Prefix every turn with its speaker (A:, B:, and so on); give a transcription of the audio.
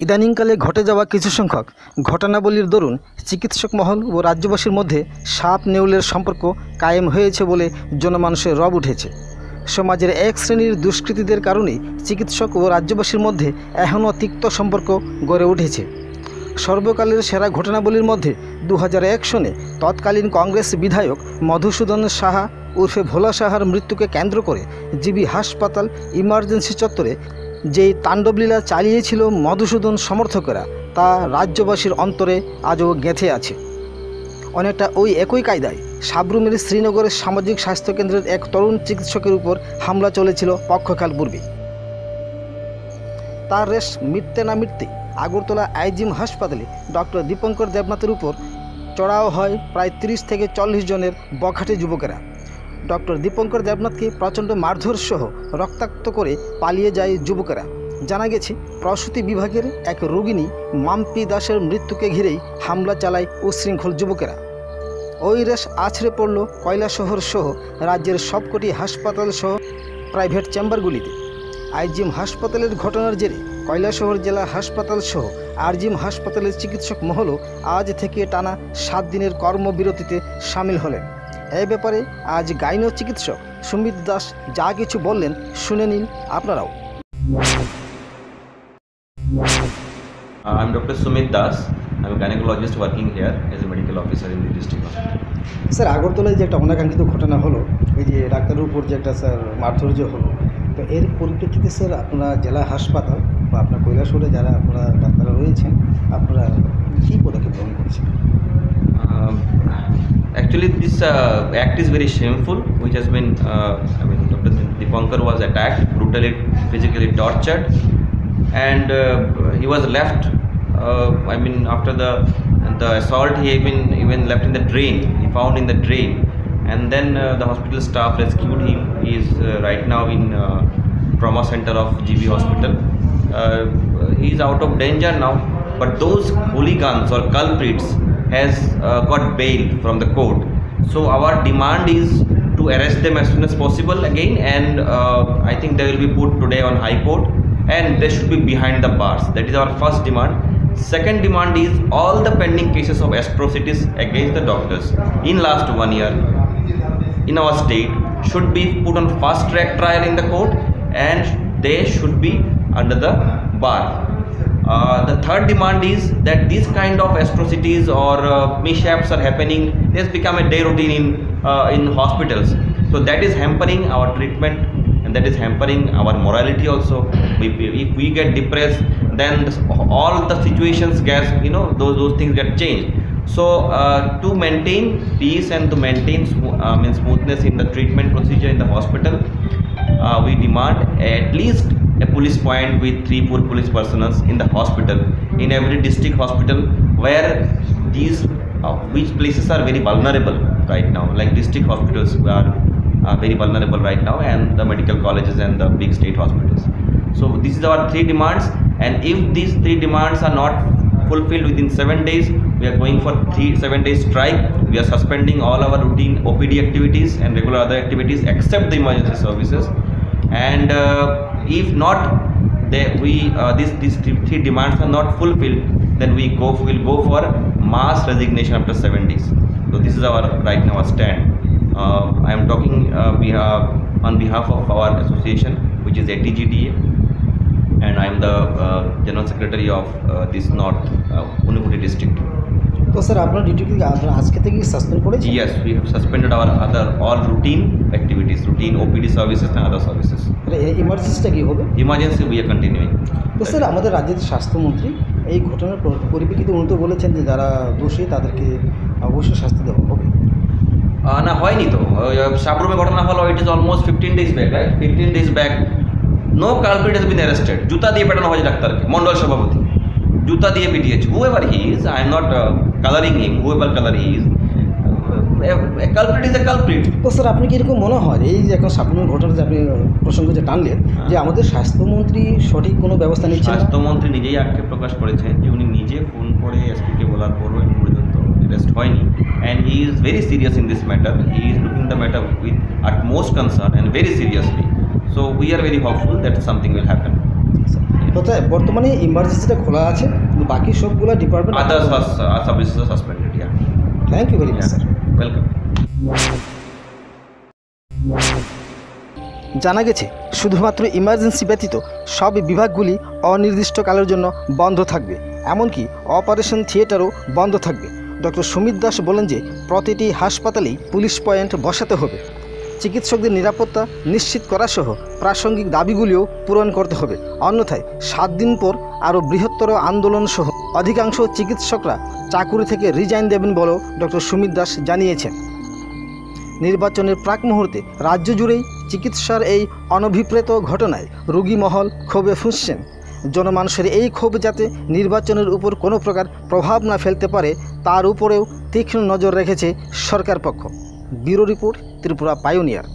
A: ইদানিংকালে ঘটে যাওয়া কিছু সংখ্যক ঘটনাবলীর দরুন চিকিৎসক মহল ও রাজ্যবাসীর মধ্যে সাপ নেউলের সম্পর্ক কায়েম হয়েছে বলে জনমানুষের রব উঠেছে। সমাজের এক শ্রেণির দুষ্কৃতীদের কারণে চিকিৎসক ও রাজ্যবাসীর মধ্যে এখনও তিক্ত সম্পর্ক গড়ে উঠেছে। সর্বকালের সেরা ঘটনাবলীর মধ্যে দু হাজার এক সনে তৎকালীন কংগ্রেস বিধায়ক মধুসূদন সাহা উর্ফে ভোলা সাহার মৃত্যুকে কেন্দ্র করে জিবি হাসপাতাল ইমার্জেন্সি চত্বরে যেই তাণ্ডবলীলা চালিয়েছিল মধুসূদন সমর্থকেরা, তা রাজ্যবাসীর অন্তরে আজও গেঁথে আছে। অনেকটা ওই একই কায়দায় সাবরুমের শ্রীনগরের সামাজিক স্বাস্থ্যকেন্দ্রের এক তরুণ চিকিৎসকের উপর হামলা চলেছিল পক্ষকাল পূর্বে। তার রেশ মিটতে না মিটতে আগরতলা আইজিম হাসপাতালে ডক্টর দীপঙ্কর দেবনাথের উপর চড়াও হয় প্রায় তিরিশ থেকে চল্লিশ জনের বখাটে যুবকেরা। ডক্টর দীপঙ্কর দেবনাথকে প্রচণ্ড মারধর সহ রক্তাক্ত করে পালিয়ে যায় যুবকেরা। জানা গেছে, প্রসূতি বিভাগের এক রোগিণী মাম্পি দাসের মৃত্যুকে ঘিরেই হামলা চালায় উশৃঙ্খল যুবকেরা। ওই রেশ আছড়ে পড়ল কয়লাশহর সহ রাজ্যের সবকটি হাসপাতাল সহ প্রাইভেট চেম্বারগুলিতে। আইজিএম হাসপাতালের ঘটনার জেরে কৈলাসহর জেলা হাসপাতাল সহ আরজিএম হাসপাতালের চিকিৎসক মহলও আজ থেকে টানা সাত দিনের কর্মবিরতিতে সামিল হলেন। এই ব্যাপারে আজ গাইনো চিকিৎসক সুমিত দাস যা কিছু বললেন শুনে নিন আপনারাও
B: I'm Dr. Sumit Das. Gynecologist working here as a medical officer in the district
A: sir আগরতলায় যে একটা অনাকাঙ্ক্ষিত ঘটনা হলো ওই যে ডাক্তারের উপর যে একটা স্যার মারধর্য হলো তো এর পরিপ্রেক্ষিতে স্যার আপনারা জেলা হাসপাতাল বা আপনার কৈলাসহরে যারা আপনারা ডাক্তাররা রয়েছেন আপনারা কী পদক্ষেপ গ্রহণ করছেন
B: actually, this uh, act is very shameful, which has been, uh, I mean, Dr. Dipankar was attacked, brutally, physically tortured, and uh, he was left. Uh, I mean, after the the assault, he even even left in the drain. He found in the drain, and then uh, the hospital staff rescued him. He is uh, right now in trauma center of GB Hospital. He is out of danger now, but those hooligans or culprits has uh, got bail from the court. So our demand is to arrest them as soon as possible again, and uh, I think they will be put today on High Court, and they should be behind the bars. That is our first demand. Second demand is all the pending cases of atrocities against the doctors in last one year in our state should be put on fast track trial in the court and they should be under the bar. Uh, the third demand is that these kind of atrocities or uh, mishaps are happening. It has become a day routine in uh, in hospitals. So that is hampering our treatment and that is hampering our morality also. We, if we get depressed, then all the situations get you know those those things get changed. So uh, to maintain peace and to maintain uh, mean smoothness in the treatment procedure in the hospital, uh, we demand at least a police point with three four police personnel in the hospital. In every district hospital where these uh, which places are very vulnerable right now. Like district hospitals are uh, very vulnerable right now and the medical colleges and the big state hospitals. So this is our three demands and if these three demands are not fulfilled within seven days we are going for three seven days strike. We are suspending all our routine opd activities and regular other activities except the emergency services and uh, if not they we uh, these these three, three demands are not fulfilled then we go will go for mass resignation after seven days so this is our right now stand uh, i am talking uh, we have on behalf of our association which is atgda and i am the uh, general secretary of uh, this north uh, unipudi district
A: তো sir আপনার duty কি আপনার আজকে থেকে suspend করেছি
B: yes we have suspended our other all routine activities Opd services and other services.
A: ইমার্জেন্সিটা কী হবে
B: emergency we are continuing.
A: তো স্যার আমাদের রাজ্যের স্বাস্থ্যমন্ত্রী এই ঘটনার পরিপ্রেক্ষিতে উনি তো বলেছেন যে যারা দোষী তাদেরকে অবশ্যই শাস্তি দেওয়া হবে।
B: না হয়নি তো। সাবরুমে ঘটনা হলো it is almost fifteen days back right fifteen days back no culprit has been arrested জুতা দিয়ে পেটানো হয়েছে ডাক্তারকে মন্ডল সভাপতি। জুতা দিয়ে পিটিয়েছে। Whoever he is I am not colouring him whoever colour he is culprit is a culprit
A: তো স্যার আপনি কি এরকম মনে হয়? এই যে এখন সাপ্লিমেন্ট ঘটনা যে আপনি প্রসঙ্গ যে টানলেন যে আমাদের স্বাস্থ্যমন্ত্রী সঠিক কোনো ব্যবস্থা নিচ্ছেন না?
B: স্বাস্থ্যমন্ত্রী নিজেই আক্ষেপ প্রকাশ করেছেন যে উনি নিজে ফোন করে এসপিকে বলার পরও এখন পর্যন্ত অ্যারেস্ট হয়নি। And he is very serious in this matter he is looking the matter with utmost concern and very seriously so we are very hopeful that something will happen
A: কোথায় বর্তমানে ইমার্জেন্সিটা খোলা আছে কিন্তু বাকি সবগুলো
B: department others services suspended yeah
A: thank you very much sir
B: welcome
A: জানা গেছে, শুধুমাত্র ইমার্জেন্সি ব্যতীত সব বিভাগগুলি অনির্দিষ্টকালের জন্য বন্ধ থাকবে। এমনকি অপারেশন থিয়েটারও বন্ধ থাকবে। ডক্টর সুমিত দাস বলেন যে, প্রতিটি হাসপাতালেই পুলিশ পয়েন্ট বসাতে হবে। চিকিৎসকদের নিরাপত্তা নিশ্চিত করা সহ প্রাসঙ্গিক দাবিগুলিও পূরণ করতে হবে। অন্যথায় সাত দিন পর আরও বৃহত্তর আন্দোলন সহ অধিকাংশ চিকিৎসকরা চাকুরি থেকে রিজাইন দেবেন বলেও ডক্টর সুমিত দাস জানিয়েছেন। নির্বাচনের প্রাক মুহূর্তে রাজ্য জুড়েই চিকিৎসার এই অনভিপ্রেত ঘটনায় রোগী মহল ক্ষোভে ফুঁসছেন। জনমানুষের এই ক্ষোভ যাতে নির্বাচনের উপর কোনো প্রকার প্রভাব না ফেলতে পারে, তার উপরেও তীক্ষ্ণ নজর রেখেছে সরকার পক্ষ। Bureau report Tripura Pioneer.